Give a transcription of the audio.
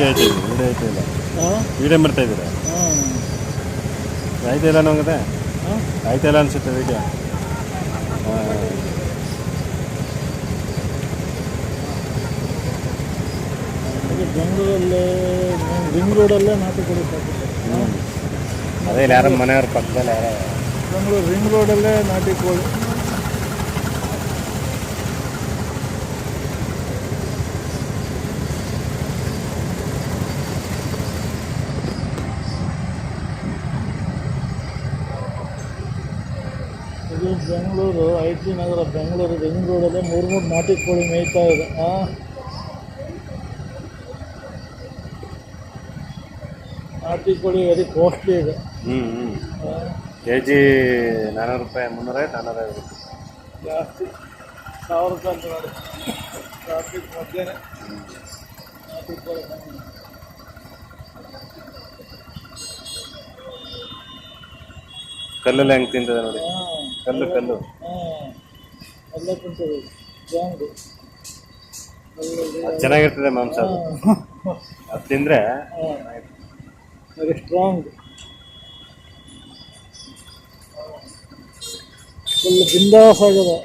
Video ಐತೆ video ಐತೆ ಇಲ್ಲ ಹಾಂ ವಿಡಿಯೋ ಮಾಡ್ತಾ ಇದ್ದೀರಾ ಹಾಂ ಆಯ್ತಾ ಇಲ್ಲ ನಮಗೆ ಹಾಂ ಆಯ್ತಾ ಇಲ್ಲ ಅನ್ಸುತ್ತೆ ವಿಡಿಯೋ ಅದು ಬೆಂಗಳೂರಲ್ಲೇ ರಿಂಗ್ ರೋಡಲ್ಲೇ ನಾಟಿ ಕೋಳಿ ಸಾಕಿದ್ದಾರೆ ಅದೇ ಇಲ್ಲಿ ಯಾರ ಮನೆಯವ್ರ ಪಕ್ಕದಲ್ಲಿ ಯಾರೋ ಬೆಂಗಳೂರು ರಿಂಗ್ ರೋಡಲ್ಲೇ ನಾಟಿ ಕೋಳಿ ಇದು ಬೆಂಗಳೂರು ಐ ಟಿ ನಗರ ಬೆಂಗಳೂರು ರಿಂಗ್ ರೋಡಲ್ಲೇ ಮೂರು ಮೂರು ನಾಟಿ ಕೋಳಿ ಮೇಯ್ತಾ ಇದೆ. ಹಾಂ ನಾಟಿ ಕೋಳಿ ವೆರಿ ಕಾಸ್ಟ್ಲಿ ಇದೆ. ಹ್ಞೂ ಹ್ಞೂ ಕೆ ಜಿ ನಾನ್ನೂರು ರೂಪಾಯಿ ಮುನ್ನೂರೈವತ್ತು ನಾನ್ನೂರೈವತ್ತು ಜಾಸ್ತಿ. ಸಾವಿರ ರೂಪಾಯಿ ಅಂತ ನೋಡಿ. ಟ್ರಾಫಿಕ್ ಮಧ್ಯೆ ನಾಟಿ ಕೋಳಿ. ಕಲ್ಲಲ್ಲಿ ಹೆಂಗೆ ತಿಂತದೆ ನೋಡಿ? ಕಲ್ಲು ಕಲ್ಲು. ಎಲ್ಲ ಕುಂಟು ಜಾಂಗು ಅದು ಚೆನ್ನಾಗಿರ್ತದೆ ಮಾಂಸ ಅದು. ಅದು ತಿಂದ್ರೆ ಅದು ಸ್ಟ್ರಾಂಗ್. ಫುಲ್ ಬಿಂದಾಸ್ ಆಗಿದೆ.